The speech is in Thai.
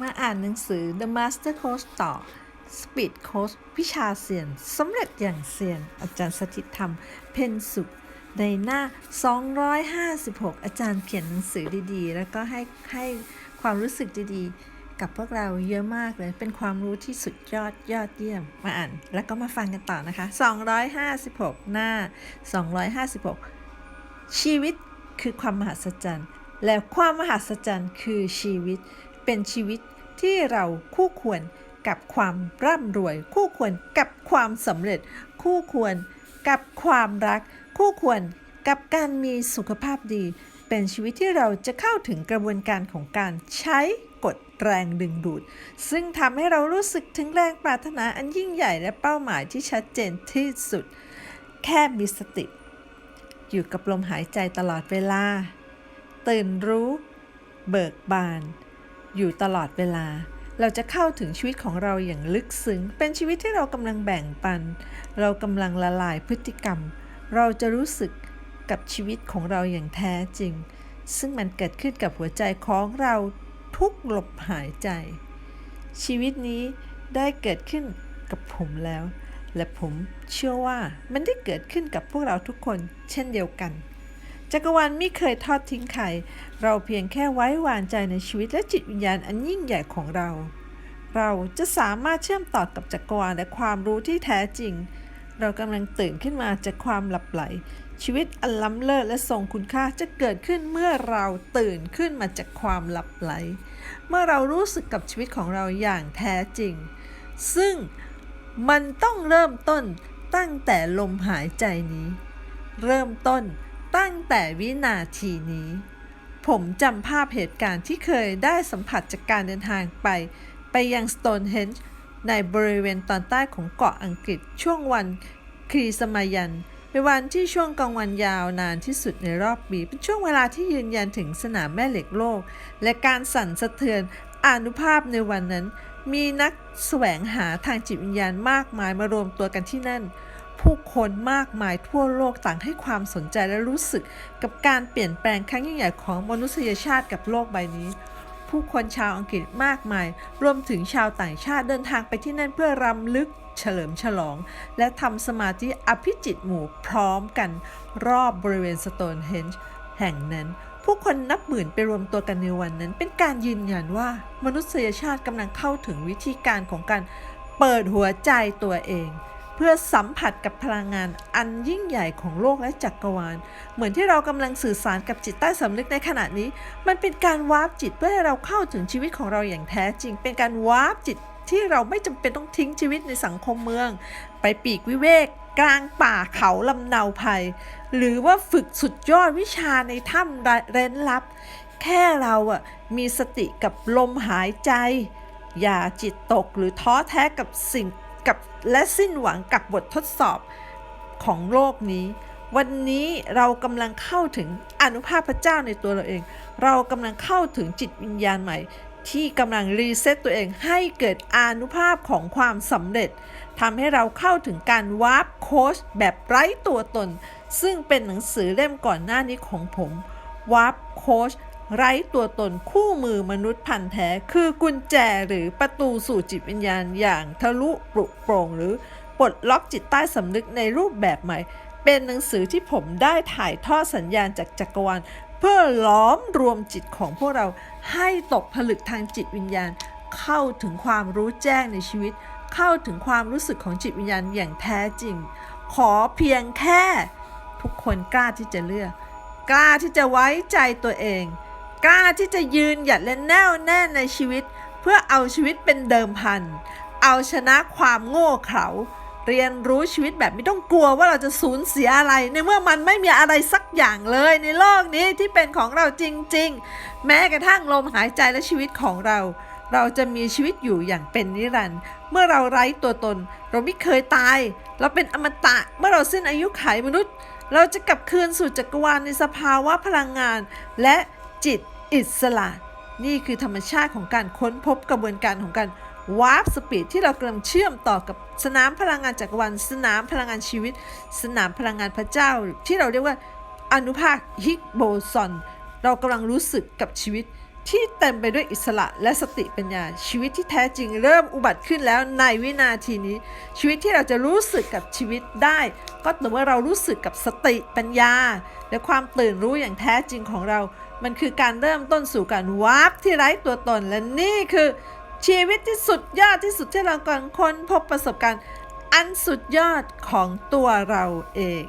มาอ่านหนังสือ The Master Coach ต่อ Speed Coach วิชาเซียนสำเร็จอย่างเซียน อาจารย์สถิตธรรม เพนสุขในหน้า 256 อาจารย์เขียนหนังสือดีๆ แล้วก็ให้ให้ความรู้สึกดีๆ กับพวกเราเยอะมากเลย เป็นความรู้ที่สุดยอดยอดเยี่ยม มาอ่าน แล้วก็มาฟังกันต่อนะคะ 256 หน้า 256 ชีวิตคือความมหัศจรรย์ และความมหัศจรรย์คือชีวิต เป็นชีวิตที่เราคู่ควรกับความร่ำรวย คู่ควรกับความสำเร็จ คู่ควรกับความรัก คู่ควรกับการมีสุขภาพดี เป็นชีวิตที่เราจะเข้าถึงกระบวนการของการใช้กฎแรงดึงดูด ซึ่งทำให้เรารู้สึกถึงแรงปรารถนาอันยิ่งใหญ่และเป้าหมายที่ชัดเจนที่สุด แค่มีสติ อยู่กับลมหายใจตลอดเวลา ตื่นรู้ เบิกบาน อยู่ตลอดเวลา เราจะเข้าถึงชีวิตของเราอย่างลึกซึ้ง เป็นชีวิตที่เรากำลังแบ่งปัน เรากำลังละลายพฤติกรรม เราจะรู้สึกกับชีวิตของเราอย่างแท้จริง ซึ่งมันเกิดขึ้นกับหัวใจของเราทุกลมหายใจ ชีวิตนี้ได้เกิดขึ้นกับผมแล้ว และผมเชื่อว่ามันได้เกิดขึ้นกับพวกเราทุกคนเช่นเดียวกัน จักรวาลไม่เคยทอดทิ้งใครเราเพียงแค่ไว้วางใจในชีวิตและจิตวิญญาณอันยิ่งใหญ่ของเรา เราจะสามารถเชื่อมต่อกับจักรวาลและความรู้ที่แท้จริง เรากำลังตื่นขึ้นมาจากความหลับไหล ชีวิตอันล้ำเลิศและทรงคุณค่าจะเกิดขึ้นเมื่อเราตื่นขึ้นมาจากความหลับไหล เมื่อเรารู้สึกกับชีวิตของเราอย่างแท้จริง ซึ่งมันต้องเริ่มต้นตั้งแต่ลมหายใจนี้ เริ่มต้น ตั้งแต่วินาทีนี้ ผมจำภาพเหตุการณ์ที่เคยได้สัมผัสจากการเดินทางไป ไปยังสโตนเฮนจ์ในบริเวณตอนใต้ของเกาะอังกฤษช่วงวันคริสมายันเป็นวันที่ช่วงกลางวันยาวนานที่สุดในรอบปี เป็นช่วงเวลาที่ยืนยันถึงสนามแม่เหล็กโลก และการสั่นสะเทือนอนุภาพในวันนั้น มีนักแสวงหาทางจิตวิญญาณมากมายมารวมตัวกันที่นั่น ผู้คนมากมายทั่วโลกต่างให้ความสนใจและรู้สึกกับการเปลี่ยนแปลงครั้งยิ่งใหญ่ของมนุษยชาติกับโลกใบนี้ ผู้คนชาวอังกฤษมากมาย รวมถึงชาวต่างชาติเดินทางไปที่นั่นเพื่อรำลึกเฉลิมฉลอง และทำสมาธิอภิจิตหมู่พร้อมกันรอบบริเวณสโตนเฮนจ์แห่งนั้นผู้คนนับหมื่นไปรวมตัวกันในวันนั้น เป็นการยืนยันว่ามนุษยชาติกำลังเข้าถึงวิธีการของการเปิดหัวใจตัวเอง เพื่อสัมผัสกับพลังงานอันยิ่งใหญ่ของโลกและจักรวาล เหมือนที่เรากำลังสื่อสารกับจิตใต้สำนึกในขณะนี้ มันเป็นการวาร์ปจิตเพื่อให้เราเข้าถึงชีวิตของเราอย่างแท้จริง เป็นการวาร์ปจิตที่เราไม่จำเป็นต้องทิ้งชีวิตในสังคมเมือง ไปปีกวิเวกกลางป่าเขาลำเนาภัย หรือว่าฝึกสุดยอดวิชาในถ้ำเร้นลับ แค่เราอะมีสติกับลมหายใจ อย่าจิตตกหรือท้อแท้กับสิ่ง กับและสิ้นหวังกับบททดสอบของโลกนี้ วันนี้เรากำลังเข้าถึงอนุภาพพระเจ้าในตัวเราเอง เรากำลังเข้าถึงจิตวิญญาณใหม่ ที่กำลังรีเซ็ตตัวเองให้เกิดอนุภาพของความสำเร็จทำให้เราเข้าถึงการวาร์ปโค้ชแบบไร้ตัวตน ซึ่งเป็นหนังสือเล่มก่อนหน้านี้ของผมวาร์ปโค้ช ไร้ตัวตนคู่มือมนุษย์พันธ์แท้คือกุญแจหรือประตูสู่จิตวิญญาณอย่างทะลุปลุกโปร่งหรือปลดล็อกจิตใต้สำนึกในรูปแบบใหม่ เป็นหนังสือที่ผมได้ถ่ายทอดสัญญาณจากจักรวาลเพื่อล้อมรวมจิตของพวกเราให้ตกผลึกทางจิตวิญญาณ เข้าถึงความรู้แจ้งในชีวิต เข้าถึงความรู้สึกของจิตวิญญาณอย่างแท้จริง ขอเพียงแค่ ทุกคนกล้าที่จะเลือก กล้าที่จะไว้ใจตัวเอง กล้าที่จะยืนหยัดและแน่วแน่ในชีวิต เพื่อเอาชีวิตเป็นเดิมพัน เอาชนะความโง่เขลาเรียนรู้ชีวิตแบบไม่ต้องกลัวว่าเราจะสูญเสียอะไร ในเมื่อมันไม่มีอะไรสักอย่างเลยในโลกนี้ที่เป็นของเราจริง ๆ แม้กระทั่งลมหายใจและชีวิตของเรา เราจะมีชีวิตอยู่อย่างเป็นนิรันดร์เมื่อเราไร้ตัวตน เราไม่เคยตาย เราเป็นอมตะเมื่อเราสิ้นอายุไขมนุษย์ เราจะกลับคืนสู่จักรวาลในสภาวะพลังงาน และ จิตอิสระ นี่คือธรรมชาติของการค้นพบกระบวนการของการวาร์ปสปีดที่เรากำลังเชื่อมต่อกับสนามพลังงานจักรวาลสนามพลังงานชีวิต สนามพลังงานพระเจ้า ที่เราเรียกว่าอนุภาคฮิกโบซอนเรากำลังรู้สึกกับชีวิตที่เต็มไปด้วยอิสระและสติปัญญา ชีวิตที่แท้จริงเริ่มอุบัติขึ้นแล้วในวินาทีนี้ ชีวิตที่เราจะรู้สึกกับชีวิตได้ ก็ต่อเมื่อเรารู้สึกกับสติปัญญา และความตื่นรู้อย่างแท้จริงของเรา มันคือการเริ่มต้นสู่การวาร์ปที่ไร้ตัวตนและนี่คือ ชีวิตที่สุดยอดที่สุดที่เรากำลังค้นพบประสบการณ์อันสุดยอดของตัวเราเอง